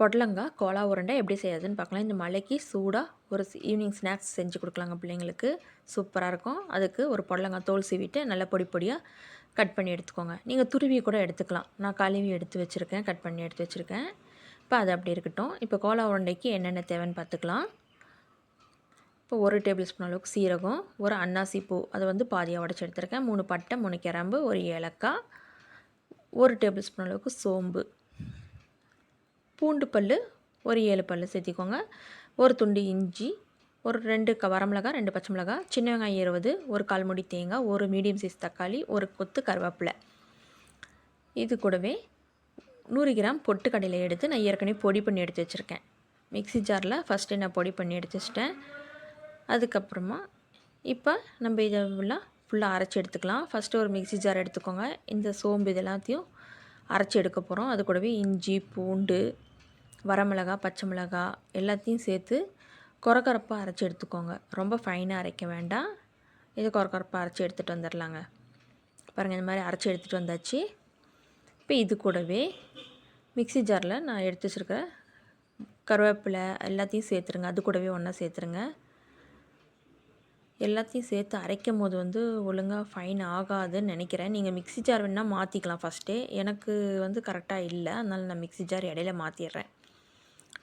பொடலங்காய் கோலா உருண்டை எப்படி செய்யறதுன்னு பார்க்கலாம். இந்த மலைக்கு சூடாக ஒரு ஈவினிங் ஸ்நாக்ஸ் செஞ்சு கொடுக்கலாங்க பிள்ளைங்களுக்கு. சூப்பராக இருக்கும். அதுக்கு ஒரு பொடலங்காய் தோல் சீவிட்டு நல்லா பொடி பொடியாக கட் பண்ணி எடுத்துக்கோங்க. நீங்கள் துருவி கூட எடுத்துக்கலாம். நான் கழுவி எடுத்து வச்சுருக்கேன் கட் பண்ணி எடுத்து வச்சுருக்கேன். இப்போ அது அப்படி இருக்கட்டும். இப்போ கோலா உருண்டைக்கு என்னென்ன தேவைன்னு பார்த்துக்கலாம். இப்போ ஒரு டேபிள் ஸ்பூன் அளவுக்கு சீரகம் ஒரு அன்னாசி பூ அதை வந்து பாதியாக உடச்சி எடுத்துருக்கேன். மூணு பட்டை மூணு கிராம்பு ஒரு ஏலக்காய் ஒரு டேபிள் ஸ்பூன் அளவுக்கு சோம்பு. பூண்டு பல் ஒரு ஏழு பல் சேர்த்திக்கோங்க. ஒரு துண்டு இஞ்சி ஒரு ரெண்டு க வரமிளகாய் ரெண்டு பச்சை மிளகாய் சின்ன வெங்காயம் இருபது ஒரு கால் முடி தேங்காய் ஒரு மீடியம் சைஸ் தக்காளி ஒரு கொத்து கருவேப்பிலை. இது கூடவே நூறு கிராம் பொட்டுக்கடலை எடுத்து நான் ஏற்கனவே பொடி பண்ணி எடுத்து வச்சுருக்கேன். மிக்ஸி ஜாரில் ஃபஸ்ட்டு நான் பொடி பண்ணி எடுத்து வச்சிட்டேன். அதுக்கப்புறமா இப்போ நம்ம இதெல்லாம் ஃபுல்லாக அரைச்சி எடுத்துக்கலாம். ஃபஸ்ட்டு ஒரு மிக்ஸி ஜார் எடுத்துக்கோங்க. இந்த சோம்பு இது எல்லாத்தையும் அரைச்சி எடுக்க போகிறோம் அது கூடவே இஞ்சி பூண்டு வரமிளகா பச்சை மிளகா எல்லாத்தையும் சேர்த்து கொரகொரப்பாக அரைச்சி எடுத்துக்கோங்க. ரொம்ப ஃபைனாக அரைக்க வேண்டாம். இது கொரகொரப்பாக அரைச்சி எடுத்துகிட்டு வந்துடலாங்க பாருங்கள் இந்த மாதிரி அரைச்சி எடுத்துகிட்டு வந்தாச்சு. இப்போ இது கூடவே மிக்ஸி ஜாரில் நான் எடுத்து வச்சுருக்க கருவேப்பிலை எல்லாத்தையும் சேர்த்துருங்க. அது கூடவே ஒன்றா சேர்த்துருங்க. எல்லாத்தையும் சேர்த்து அரைக்கும் போது வந்து ஒழுங்காக ஃபைன் ஆகாதுன்னு நினைக்கிறேன். நீங்கள் மிக்ஸி ஜார் வேணால் மாற்றிக்கலாம் ஃபஸ்ட்டே எனக்கு வந்து கரெக்டாக இல்லை. அதனால் நான் மிக்ஸி ஜார் இடையில மாற்றிடுறேன்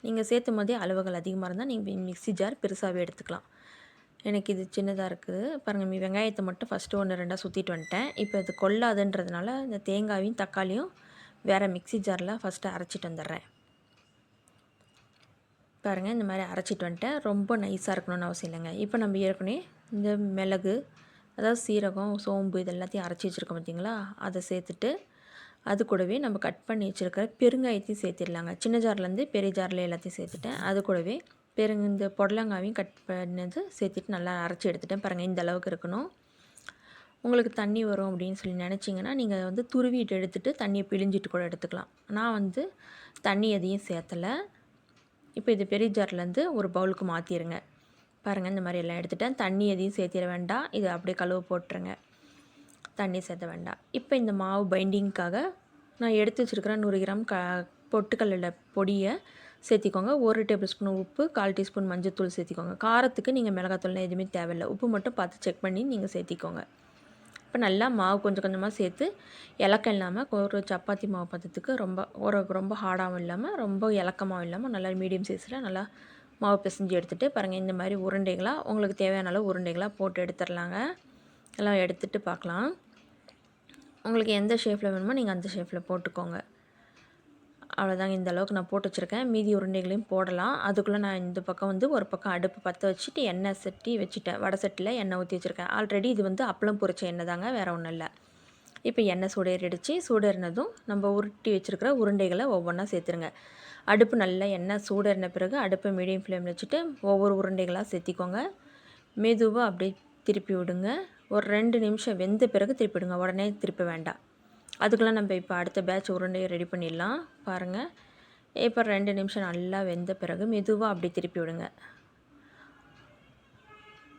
நீங்கள் சேர்த்தும் போதே அளவுகள் அதிகமாக இருந்தால் நீங்கள் மிக்ஸி ஜார் பெருசாகவே எடுத்துக்கலாம். எனக்கு இது சின்னதாக இருக்குது. பாருங்கள் மீ வெங்காயத்தை மட்டும் ஃபஸ்ட்டு ஒன்று ரெண்டாக சுற்றிட்டு வந்துட்டேன். இப்போ இது கொள்ளாதுன்றதுனால இந்த தேங்காயும் தக்காளியும் வேறு மிக்ஸி ஜாரில் ஃபஸ்ட்டு அரைச்சிட்டு வந்துடுறேன். பாருங்கள் இந்த மாதிரி அரைச்சிட்டு வந்துட்டேன். ரொம்ப நைஸாக இருக்கணும்னு அவசியம் இல்லைங்க. இப்போ நம்ம ஏற்கனவே இந்த மிளகு அதாவது சீரகம் சோம்பு இது எல்லாத்தையும் அரைச்சி வச்சுருக்கோம் பார்த்திங்களா அதை சேர்த்துட்டு அது கூடவே நம்ம கட் பண்ணி வச்சுருக்கிற பெருங்காயத்தையும் சேர்த்திடலாங்க. சின்ன ஜார்லேருந்து பெரிய ஜாரில் எல்லாத்தையும் சேர்த்துட்டேன். அது கூடவே பெருங்க இந்த புடலங்காவையும் கட் பண்ணது சேர்த்துட்டு நல்லா அரைச்சி எடுத்துட்டேன். பாருங்கள் இந்த அளவுக்கு இருக்கணும். உங்களுக்கு தண்ணி வரும் அப்படின்னு சொல்லி நினச்சிங்கன்னா நீங்கள் வந்து துருவிட்டு எடுத்துகிட்டு தண்ணியை பிழிஞ்சிட்டு கூட எடுத்துக்கலாம். நான் வந்து தண்ணி எதையும் சேர்த்தலை. இப்போ இது பெரிய ஜார்லேருந்து ஒரு பவுலுக்கு மாற்றிடுங்க பாருங்கள் இந்த மாதிரி எல்லாம் எடுத்துட்டேன். தண்ணி எதையும் சேர்த்திட வேண்டாம். இது அப்படியே கழுவு போட்டுருங்க. தண்ணி சேர்த்த வேண்டாம். இப்போ இந்த மாவு பைண்டிங்க்காக நான் எடுத்து வச்சுருக்கிறேன் நூறு கிராம் க பொட்டுக்கல்லில் பொடியை சேர்த்திக்கோங்க. ஒரு டேபிள் ஸ்பூன் உப்பு கால் டீஸ்பூன் மஞ்சத்தூள் சேர்த்திக்கோங்க. காரத்துக்கு நீங்கள் மிளகாத்தூள்லாம் எதுவுமே தேவையில்லை. உப்பு மட்டும் பார்த்து செக் பண்ணி நீங்கள் சேர்த்திக்கோங்க. இப்போ நல்லா மாவு கொஞ்சம் கொஞ்சமாக சேர்த்து இலக்கம் இல்லாமல் ஒரு சப்பாத்தி மாவு பார்த்ததுக்கு ரொம்ப ஒரு ரொம்ப ஹார்டாகவும் இல்லாமல் ரொம்ப இலக்கமாகவும் இல்லாமல் நல்லா மீடியம் சைஸில் நல்லா மாவு பிசைஞ்சு எடுத்துகிட்டு பாருங்கள் இந்த மாதிரி உருண்டைகளாக உங்களுக்கு தேவையான அளவு உருண்டைகளாக போட்டு எடுத்துடலாங்க. எல்லாம் எடுத்துகிட்டு பார்க்கலாம். உங்களுக்கு எந்த ஷேப்பில் வேணுமோ நீங்கள் அந்த ஷேப்பில் போட்டுக்கோங்க. அவ்வளோதாங்க இந்த அளவுக்கு நான் போட்டு வச்சுருக்கேன். மீதி உருண்டைகளையும் போடலாம். அதுக்குள்ளே நான் இந்த பக்கம் வந்து ஒரு பக்கம் அடுப்பு பற்ற வச்சுட்டு எண்ணெய் சட்டி வச்சுட்டேன். வடை சட்டியில் எண்ணெய் ஊற்றி வச்சுருக்கேன். ஆல்ரெடி இது வந்து அப்பளம் பொரிச்ச எண்ணெய் தாங்க வேறு ஒன்றும் இல்லை. இப்போ எண்ணெய் சூடேறிடுச்சு. சூடேறினதும் நம்ம உருட்டி வச்சுருக்கிற உருண்டைகளை ஒவ்வொன்றா சேர்த்துருங்க. அடுப்பு நல்லா எண்ணெய் சூடேறின பிறகு அடுப்பை மீடியம் ஃப்ளேமில் வச்சுட்டு ஒவ்வொரு உருண்டைகளாக சேர்த்திக்கோங்க. மெதுவாக அப்படியே திருப்பி விடுங்க. ஒரு ரெண்டு நிமிஷம் வெந்த பிறகு திருப்பி விடுங்க உடனே திருப்ப வேண்டாம். அதுக்கெல்லாம் நம்ம இப்போ அடுத்த பேட்ச் உருண்டையை ரெடி பண்ணிடலாம். பாருங்கள் இப்போ ரெண்டு நிமிஷம் நல்லா வெந்த பிறகு மெதுவாக அப்படி திருப்பி விடுங்க.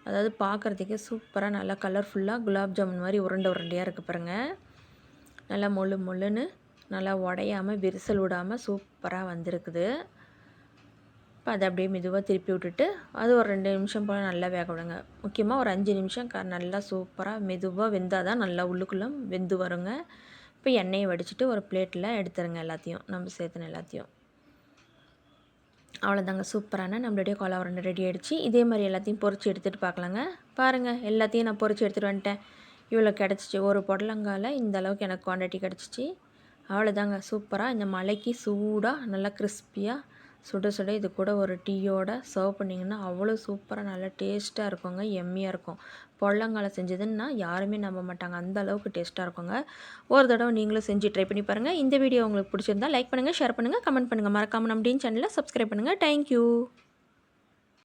அதாவது பார்க்குறதுக்கே சூப்பராக நல்லா கலர்ஃபுல்லாக குலாப் ஜாமுன் மாதிரி உருண்டை உருண்டையாக இருக்குது பாருங்கள் நல்லா மொழு மொழுன்னு நல்லா உடையாமல் விரிசல் விடாமல் சூப்பராக வந்திருக்குது. இப்போ அதை அப்படியே மெதுவாக திருப்பி விட்டுட்டு அது ஒரு ரெண்டு நிமிஷம் போல் நல்லா வேக விடுங்க. முக்கியமாக ஒரு அஞ்சு நிமிஷம் க நல்லா சூப்பராக மெதுவாக வெந்தால் தான் நல்லா உள்ளுக்குள்ளே வெந்து வருங்க. இப்போ எண்ணெயை வடிச்சிட்டு ஒரு பிளேட்டில் எடுத்துருங்க எல்லாத்தையும் நம்ம சேர்த்துன எல்லாத்தையும். அவ்வளோதாங்க சூப்பரான நம்மளுடைய கோலா உருண்டை ரெடி ஆகிடுச்சு இதே மாதிரி எல்லாத்தையும் பொறிச்சு எடுத்துகிட்டு பார்க்கலாங்க. பாருங்கள் எல்லாத்தையும் நான் பொறிச்சு எடுத்துகிட்டு வந்துட்டேன். இவ்வளோ கிடச்சிச்சு. ஒரு புடலங்கால இந்த அளவுக்கு எனக்கு குவான்டிட்டி கிடச்சிச்சு. அவ்வளோதாங்க சூப்பராக இந்த மலைக்கு சூடாக நல்லா கிறிஸ்பியாக சுட சுட இது கூட ஒரு டீயோட சர்வ் பண்ணிங்கன்னா அவ்வளோ சூப்பராக நல்லா டேஸ்ட்டாக இருக்குங்க எம்மியாக இருக்கும். பொள்ளங்காலை செஞ்சதுன்னா யாருமே நம்ப மாட்டாங்க. அந்த அளவுக்கு டேஸ்ட்டாக இருக்குங்க. ஒரு தடவை நீங்களும் செஞ்சு ட்ரை பண்ணி பாருங்கள் இந்த வீடியோ உங்களுக்கு பிடிச்சிருந்தா லைக் பண்ணுங்கள் ஷேர் பண்ணுங்கள் கமெண்ட் பண்ணுங்கள் மறக்காமல் நம்ம டீன் சேனலில் சப்ஸ்கிரைப் பண்ணுங்கள் தேங்க்யூ